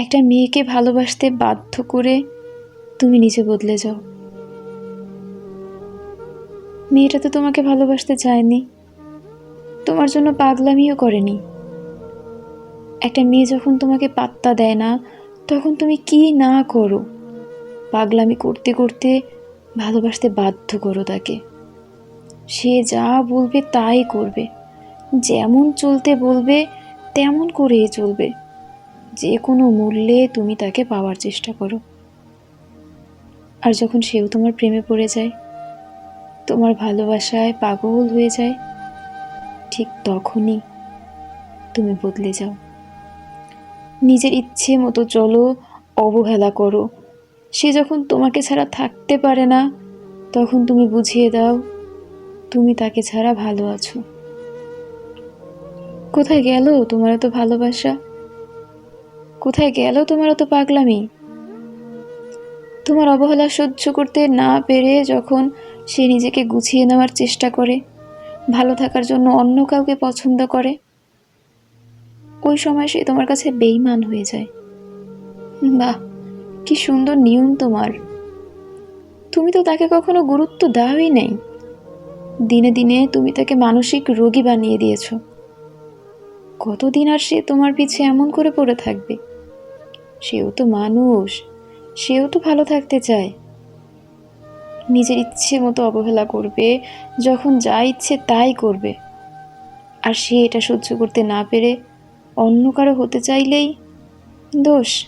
একটা মেয়েকে ভালোবাসতে বাধ্য করে তুমি নিজে বদলে যাও। মেয়েটা তো তোমাকে ভালোবাসতে চায়নি। তোমার জন্য পাগলামিও করেনি। একটা মেয়ে যখন তোমাকে পাত্তা দেয় না, তখন তুমি কি না করো? পাগলামি করতে করতে ভালোবাসতে বাধ্য করো তাকে। সে যা বলবে তাই করবে। যেমন চলতে বলবে, তেমন করেই চলবে। যে কোনো মূল্যে তুমি তাকে পাওয়ার চেষ্টা করো। আর যখন সেও তোমার প্রেমে পড়ে যায়, তোমার ভালোবাসায় পাগল হয়ে যায়, ঠিক তখনই তুমি বদলে যাও। নিজের ইচ্ছে মতো চলো, অবহেলা করো। সে যখন তোমাকে ছাড়া থাকতে পারে না, তখন তুমি বুঝিয়ে দাও, তুমি তাকে ছাড়া ভালো আছো। কোথায় গেল তোমার এত ভালোবাসা? কোথায় গেল তোমার এত পাগলামি? তোমার অবহেলা সহ্য করতে না পেরে যখন সে নিজেকে গুছিয়ে নেওয়ার চেষ্টা করে, ভালো থাকার জন্য অন্য কাউকে পছন্দ করে, ওই সময় সে তোমার কাছে বেইমান হয়ে যায়। বাহ, কি সুন্দর নিয়ম তোমার। তুমি তো তাকে কখনো গুরুত্ব দাওই নেই। দিনে দিনে তুমি তাকে মানসিক রোগী বানিয়ে দিয়েছ। কতদিন আর সে তোমার পিছে এমন করে পড়ে থাকবে? সেও তো মানুষ, সেও তো ভালো থাকতে চায়। নিজের ইচ্ছে মতো অবহেলা করবে, যখন যা ইচ্ছে তাই করবে। আর সে এটা সহ্য করতে না পেরে অন্য কারও হতে চাইলেই দোষ।